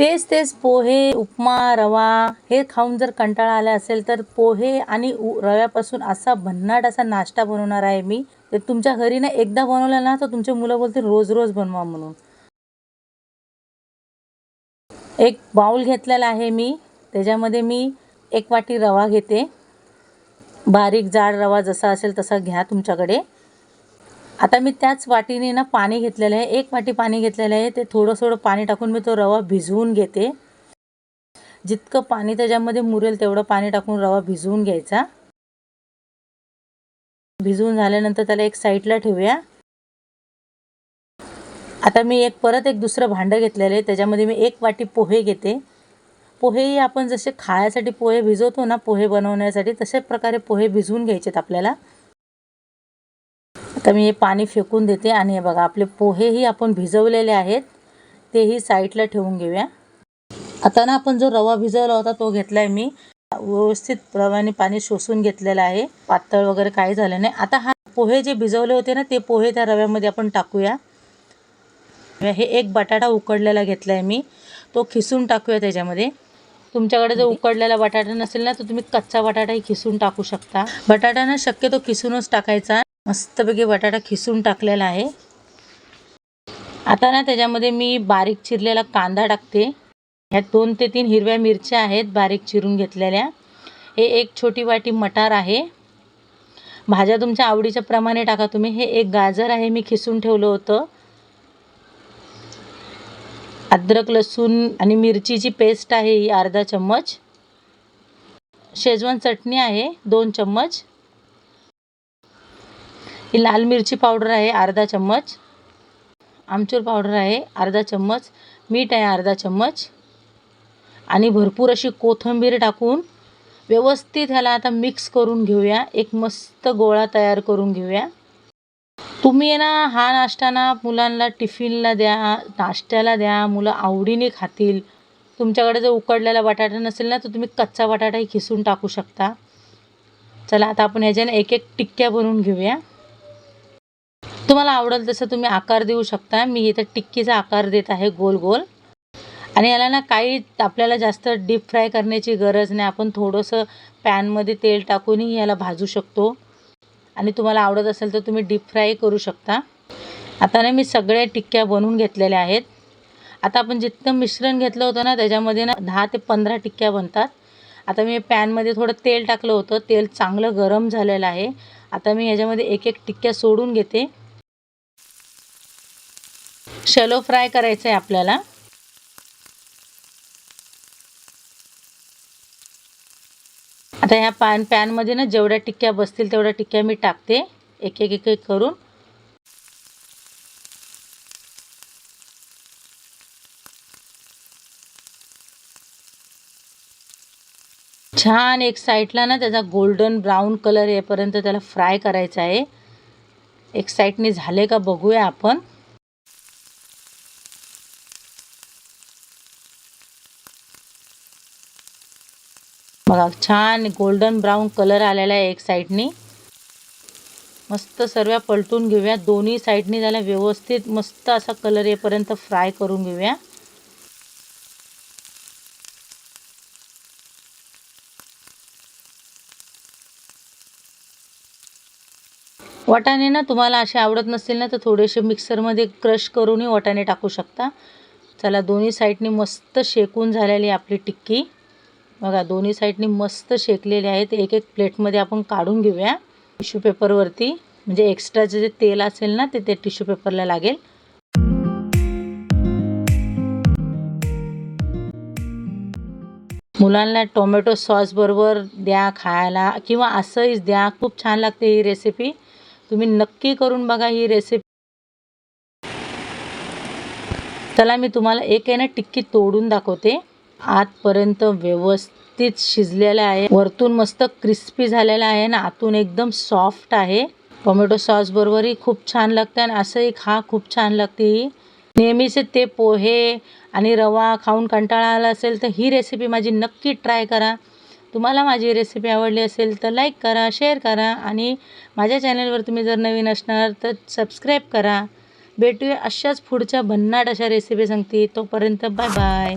तेच तेच पोहे उपमा रवा हे खाऊन जर कंटाळा आला असेल तर पोहे आणि उ रव्यापासून असा भन्नाट असा नाश्ता बनवणार आहे मी. तर तुमच्या घरी ना एकदा बनवला ना तर तुमचे मुलं बोलतील रोज रोज बनवा म्हणून. एक बाऊल घेतलेला आहे मी. त्याच्यामध्ये मी एक वाटी रवा घेते. बारीक जाड रवा जसा असेल तसा घ्या तुमच्याकडे. आता मी त्याच वाटीने ना पाणी घेतलेलं आहे. एक वाटी पाणी घेतलेलं आहे. ते थोडं थोडं पाणी टाकून मी तो रवा भिजवून घेते. जितकं पाणी त्याच्यामध्ये मुरेल तेवढं पाणी टाकून रवा भिजवून घ्यायचा. भिजवून झाल्यानंतर त्याला एक साईडला ठेवूया. आता मी एक परत एक दुसरं भांडं घेतलेलं आहे. त्याच्यामध्ये मी एक वाटी पोहे घेते. पोहेही आपण जसे खाण्यासाठी पोहे भिजवतो ना पोहे बनवण्यासाठी तशा प्रकारे पोहे भिजवून घ्यायचेत आपल्याला. आता मी हे पाणी फेकून देते आणि हे बघा आपले पोहेही आपण भिजवलेले आहेत तेही साईडला ठेवून घेऊया. आता ना आपण जो रवा भिजवला होता तो घेतला आहे मी. व्यवस्थित रव्याने पाणी शोषून घेतलेलं आहे. पातळ वगैरे काही झालं नाही. आता हा पोहे जे भिजवले होते ना ते पोहे त्या रव्यामध्ये आपण टाकूया. हे एक बटाटा उकडलेला घेतला आहे मी. तो खिसून टाकूया त्याच्यामध्ये. तुमच्याकडे जर उकडलेला बटाटा नसेल ना तर तुम्ही कच्चा बटाटाही खिसून टाकू शकता. बटाटा ना शक्यतो खिसूनच टाकायचा. मस्तपैकी बटाटा खिसून टाकलेला आहे. आता ना त्याच्यामध्ये मी बारीक चिरलेला कांदा टाकते. ह्यात दोन ते तीन हिरव्या मिरच्या आहेत बारीक चिरून घेतलेल्या. हे एक छोटी वाटी मटार आहे. भाज्या तुमच्या आवडीच्या प्रमाणे टाका तुम्ही. हे एक गाजर आहे मी खिसून ठेवलं होतं. अद्रक लसूण आणि मिरचीची पेस्ट आहे ही अर्धा चम्मच. शेजवान चटणी आहे दोन चम्मच. ही लाल मिरची पावडर आहे अर्धा चम्मच. आमचूर पावडर आहे अर्धा चम्मच. मीठ आहे अर्धा चम्मच. आणि भरपूर अशी कोथिंबीर टाकून व्यवस्थित ह्याला आता मिक्स करून घेऊया. एक मस्त गोळा तयार करून घेऊया. तुम्ही ना हा नाश्ता ना मुलांना टिफिनला द्या नाश्त्याला द्या मुलं आवडीने खातील. तुमच्याकडे जर उकडलेला बटाटा नसेल ना तर तुम्ही कच्चा बटाटाही खिसून टाकू शकता. चला आता आपण ह्याच्याने एक एक टिक्क्या बनवून घेऊया. तुम्हाला आवडेल तसं तुम्ही आकार देऊ शकता. मी इथं टिक्कीचा आकार देत आहे गोल गोल. आणि याला ना काही आपल्याला जास्त डीप फ्राय करण्याची गरज नाही. आपण थोडंसं पॅनमध्ये तेल टाकूनही याला भाजू शकतो. आणि तुम्हाला आवडत असेल तर तुम्ही डीप फ्राय करू शकता. आता ना मी सगळ्या टिक्क्या बनवून घेतलेल्या आहेत. आता आपण जितकं मिश्रण घेतलं होतं ना त्याच्यामध्ये ना दहा ते पंधरा टिक्क्या बनतात. आता मी पॅनमध्ये थोडं तेल टाकलं होतं. तेल चांगलं गरम झालेलं आहे. आता मी याच्यामध्ये एक एक टिक्क्या सोडून घेते. शॅलो फ्राय करायचं आहे आपल्याला. आता ह्या पॅन पॅनमध्ये ना जेवढ्या टिक्क्या बसतील तेवढ्या टिक्क्या मी टाकते. एक एक एक एक करून. छान एक साईडला ना त्याचा गोल्डन ब्राऊन कलर येईपर्यंत त्याला फ्राय करायचा आहे. एक साईडने झाले का बघूया आपण. बघा छान गोल्डन ब्राऊन कलर आलेला आहे एक साईडनी मस्त सर्व पलटून घेऊया. दोन्ही साईडनी त्याला व्यवस्थित मस्त असा कलर येपर्यंत फ्राय करून घेऊया. वाटाणे ना तुम्हाला असे आवडत नसतील ना तर थोडेसे मिक्सरमध्ये क्रश करूनही वाटाणे टाकू शकता. चला दोन्ही साईडनी मस्त शेकून झालेली आपली टिक्की. बघा दोन्ही साईडनी मस्त शेकलेले आहेत. एक एक प्लेटमध्ये आपण काढून घेऊया. टिश्यू पेपरवरती म्हणजे एक्स्ट्राचं जे तेल असेल ना ते ते टिश्यू पेपरला लागेल. मुलांना टोमॅटो सॉसबरोबर द्या खायला किंवा असंच द्या. खूप छान लागते ही रेसिपी तुम्ही नक्की करून बघा ही रेसिपी चला मी तुम्हाला एक आहे ना टिक्की तोडून दाखवते. आतपर्यंत व्यवस्थित शिजलेलं आहे. वरतून मस्त क्रिस्पी झालेला आहे ना आतून एकदम सॉफ्ट आहे. टोमॅटो सॉसबरोबरही खूप छान लागते आणि असंही खा खूप छान लागते ही. नेहमीचे ते पोहे आणि रवा खाऊन कंटाळा आला असेल तर ही रेसिपी माझी नक्की ट्राय करा. तुम्हाला माझी रेसिपी आवडली असेल तर लाईक करा शेअर करा आणि माझ्या चॅनलवर तुम्ही जर नवीन असणार तर सबस्क्राईब करा. भेटूया अशाच पुढच्या भन्नाट अशा रेसिपी सांगते. तोपर्यंत बाय बाय